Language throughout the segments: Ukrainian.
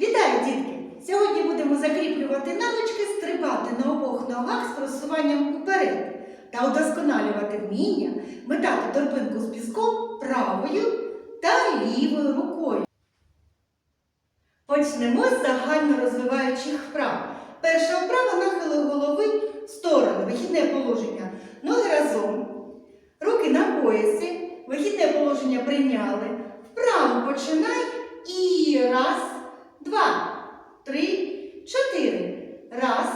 Вітаю, дітки! Сьогодні будемо закріплювати навички, стрибати на обох ногах з просуванням уперед та удосконалювати вміння метати торбинку з піском правою та лівою рукою. Почнемо з загально розвиваючих вправ. Перша вправа нахили голови в сторону, вихідне положення. Ноги разом, руки на поясі, вихідне положення прийняли. Вправо починай і раз, два, три, чотири. Раз,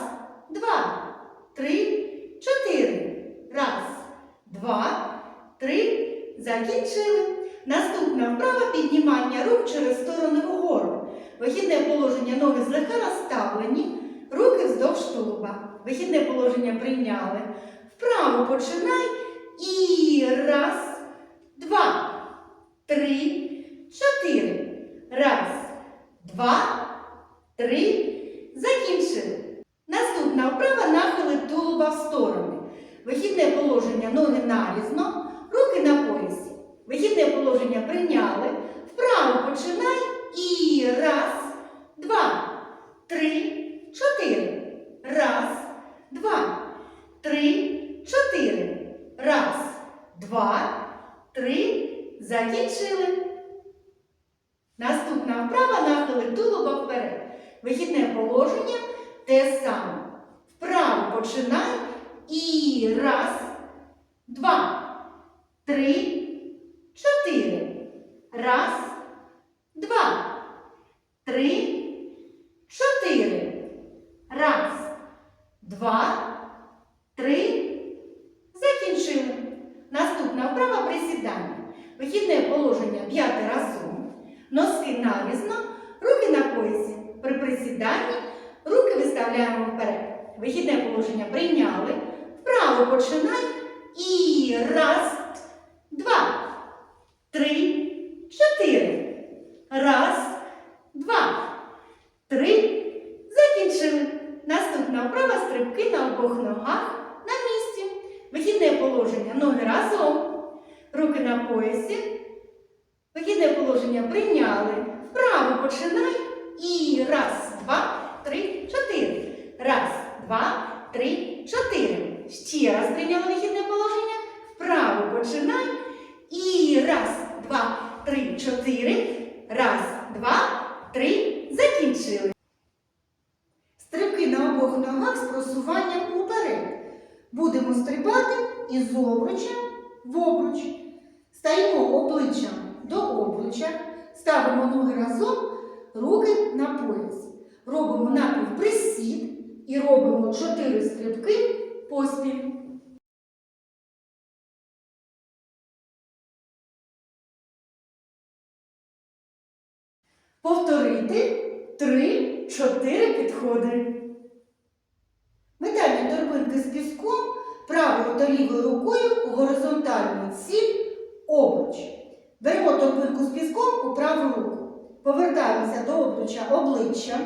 два, три, чотири. Раз, два, три. Закінчили. Наступна вправа піднімання рук через сторони вгору. Вихідне положення ноги злегка розставлені, руки вздовж тулуба. Вихідне положення прийняли. Вправо починай і раз, два, три, чотири. Раз, два, три. Закінчили. Наступна вправа нахили тулуба в сторони. Вихідне положення ноги нарізно, руки на поясі. Положення прийняли. Вправо починай і раз, два, три, чотири. Раз, два, три, чотири. Раз, два, три. Закінчили. Наступна вправа нахили тулуба вперед. Вихідне положення те саме. Вправо починай і раз, два, три, чотири. Раз, два, три, чотири. Раз, два, три. Закінчили. Наступна вправа присідання. Вихідне положення п'яти разом. Носки нарізно, руки на поясі. При присіданні руки виставляємо вперед. Вихідне положення прийняли. Вправо починай. І раз, два, три, чотири. Раз, два, три. Закінчили. Наступна вправа стрибки на обох ногах на місці. Вихідне положення ноги разом. Руки на поясі. Вихідне положення прийняли. Вправо починай. І раз, два, три, чотири. Раз, два, три, чотири. Ще раз прийняли вихідне положення. Вправо починай. І раз, два, три, чотири. Раз, два, три. Закінчили. Стрибки на обох ногах з просуванням уперед. Будемо стрибати із обруча в обруч. Стаємо обличчям до ставимо ноги разом, руки на пояс. Робимо напівприсід і робимо 4 стрибки поспіль. Повторити 3-4 підходи. Метання торбинки з піском правою та лівою рукою у горизонтальну ціль обруч. Беремо торбинку з піском у праву руку. Повертаємося до обруча обличчям.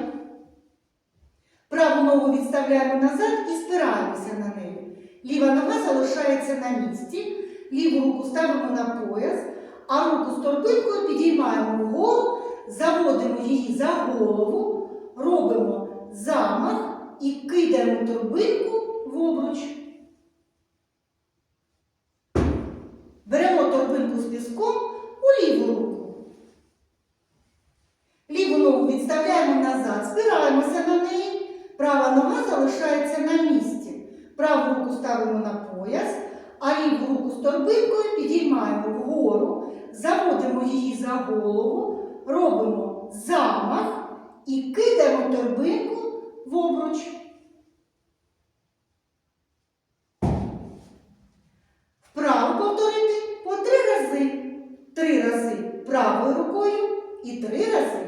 Праву ногу відставляємо назад і спираємося на неї. Ліва нога залишається на місці. Ліву руку ставимо на пояс, а руку з торбинкою підіймаємо вгору, заводимо її за голову, робимо замах і кидаємо торбинку в обруч. Беремо торбинку з піском у ліву руку. Ліву ногу відставляємо назад, спираємося на неї. Права нога залишається на місці. Праву руку ставимо на пояс, а ліву руку з торбинкою підіймаємо вгору, заводимо її за голову, робимо замах і кидаємо торбинку в обруч. Вправо повторити по три рази. Три рази правою рукою і три рази.